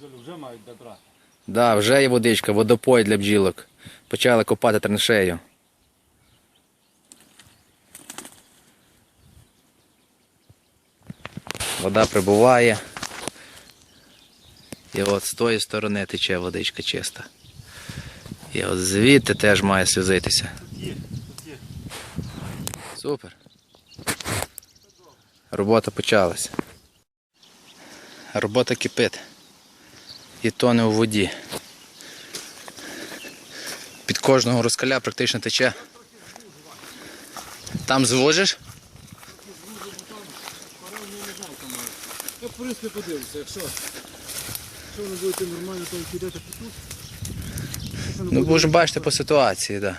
Вже мають де брати. Да, вже є водичка, водопой для бджілок. Почали копати траншею. Вода прибуває. І от з тої сторони тече водичка чиста. І от звідти теж має є. Супер. Робота почалася. Робота кипить. І тоне у воді. Під кожного розкаля практично тече. Там звожиш? Я в принципі подивлюся, якщо, якщо ви будете нормально то підете тут. Ну, будемо бачити по ситуації, так.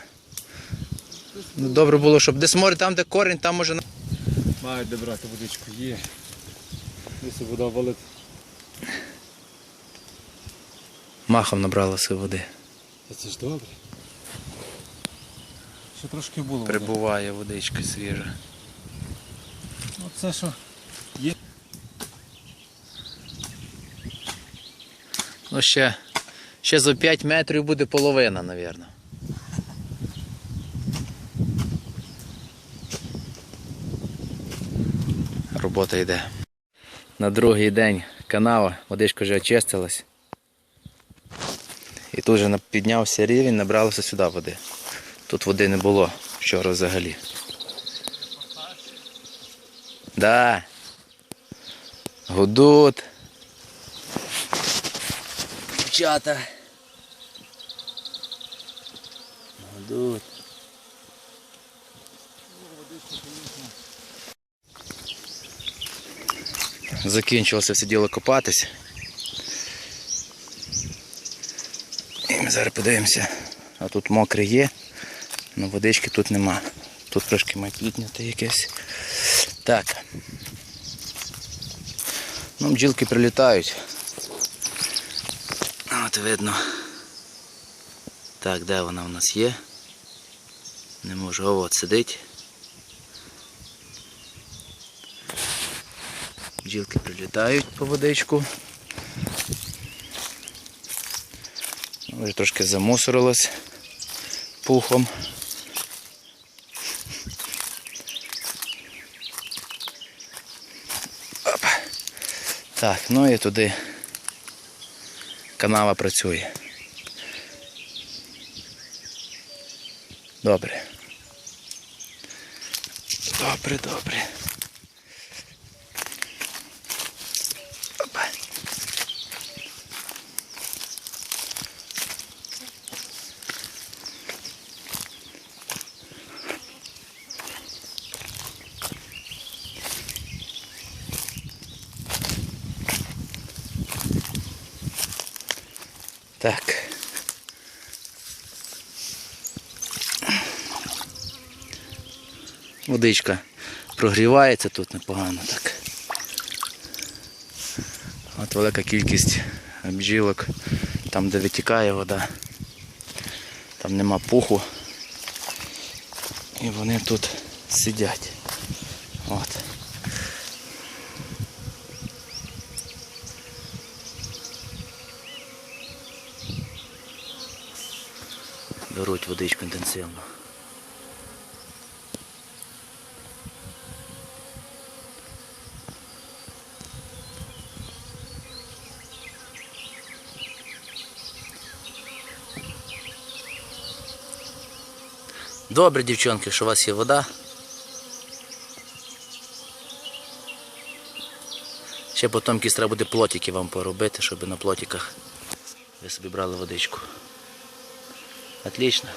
Ну, добре було, щоб десь море, там, де корінь, там може. Мають де брати водичку, є. Якщо вода валить. Махом набралося води. Та це ж добре. Ще трошки було. Прибуває водичка свіжа. Ну це що? Є. Ну, ще, ще за 5 метрів буде половина, мабуть. Робота йде. На другий день канава, водичка вже очистилась. І тут на- піднявся рівень, набралося сюди води. Тут води не було вчора взагалі. Да. Гудуть. Дівчата. Гудуть. Закінчилося все діло копатись. Ми зараз подивимося. А тут мокре є, але водички тут нема. Тут трошки має підняти якесь. Так. Ну, бджілки прилітають. От видно. Так, де вона у нас є? Не можу, от сидить. Бджілки прилітають по водичку. Ну, Вже трошки замусорилось пухом. Опа. Так, ну і туди канава працює. Добре. Добре, добре. Так. Водичка прогрівається тут непогано так. От велика кількість бджілок, там де витікає вода, там нема пуху. І вони тут сидять. От. Беруть водичку інтенсивно. Добре, дівчонки, що у вас є вода. Ще потім треба буде плотики вам поробити, щоб на плотиках ви собі брали водичку. Отлично.